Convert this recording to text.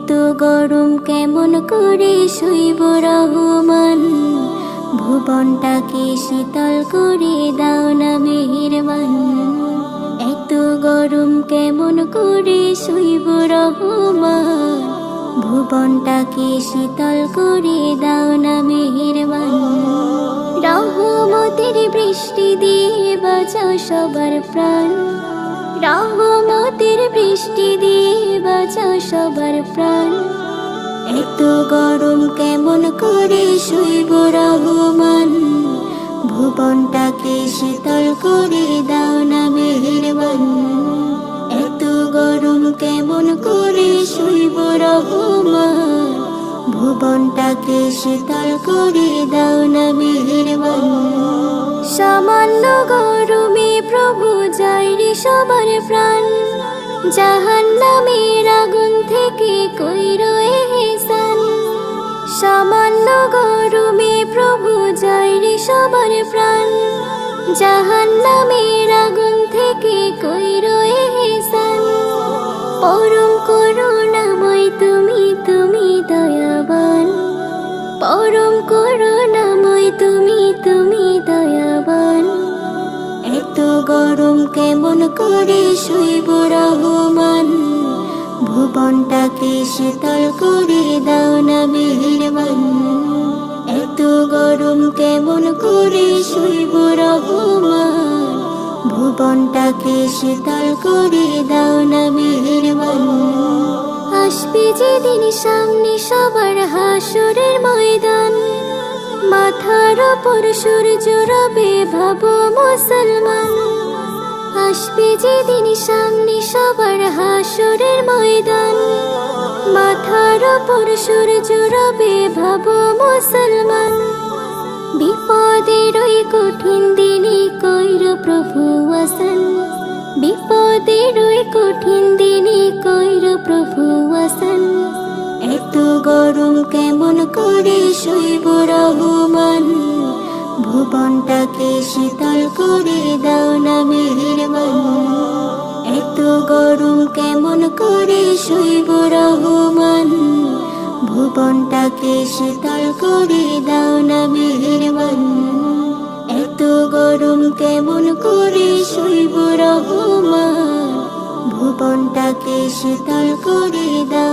এত গরম কেমন করে শৈব রহমান? ভুবনটাকে শীতল করে দাও না মেহেরবান। এত গরম কেমন করে শৈব রহমান? ভুবনটাকে শীতল করে দাও না মেহেরবান। রহমতের বৃষ্টি দিয়ে বাঁচাও সবার প্রাণ। রহমতের বৃষ্টি দিয়ে বাঁচাও সবার প্রাণ। এত গরম কেমন করে শৈব রহমান? ভুবনটাকে শীতল করে দাও না মেহেরবান। এত গরম কেমন করে শুইব রহমান? ভুবনটাকে শীতল করে দাও না মেহেরবান। সামান্য গরমে প্রভু সবার প্রাণ। জাহান নামের আগুন থেকে কইর এহসান। সামান্য গরমে প্রভু জয় রে সবার প্রাণ। জাহান নামের আগুন থেকে কইর হেসান পরম করুণাময় তুমি করে শৈব রহমান। ভুবনটাকে শীতল করে দাও না মেহেরবান। এত গরম কেমন করে শৈব রহমান? ভুবনটাকে শীতল করে দাও না মেহেরবান। আসবে যেদিন সামনে সবার হাসুরের ময়দান। মাথার ওপর সূর্য রবে, ভাবো মুসলমান। আসবে যেদিন সামনে সবার হাসুরের ময়দান, মাথার ওপর সূর্য রবে ভাবো মুসলমান। বিপদের ওই কঠিন দিনে কইর প্রভু আসান বিপদের ওই কঠিন দিনে কইর প্রভু আসান এত গরম কেমন করে শৈব রহমান? ভুবনটাকে শীতল করে দাও না মেহেরবান। এত গরম কেমন করে শৈব রহমান? ভুবনটাকে শীতল করে দাও না মেহেরবান। এত গরম কেমন করে শৈব রহমান? ভুবনটাকে শীতল করে দাও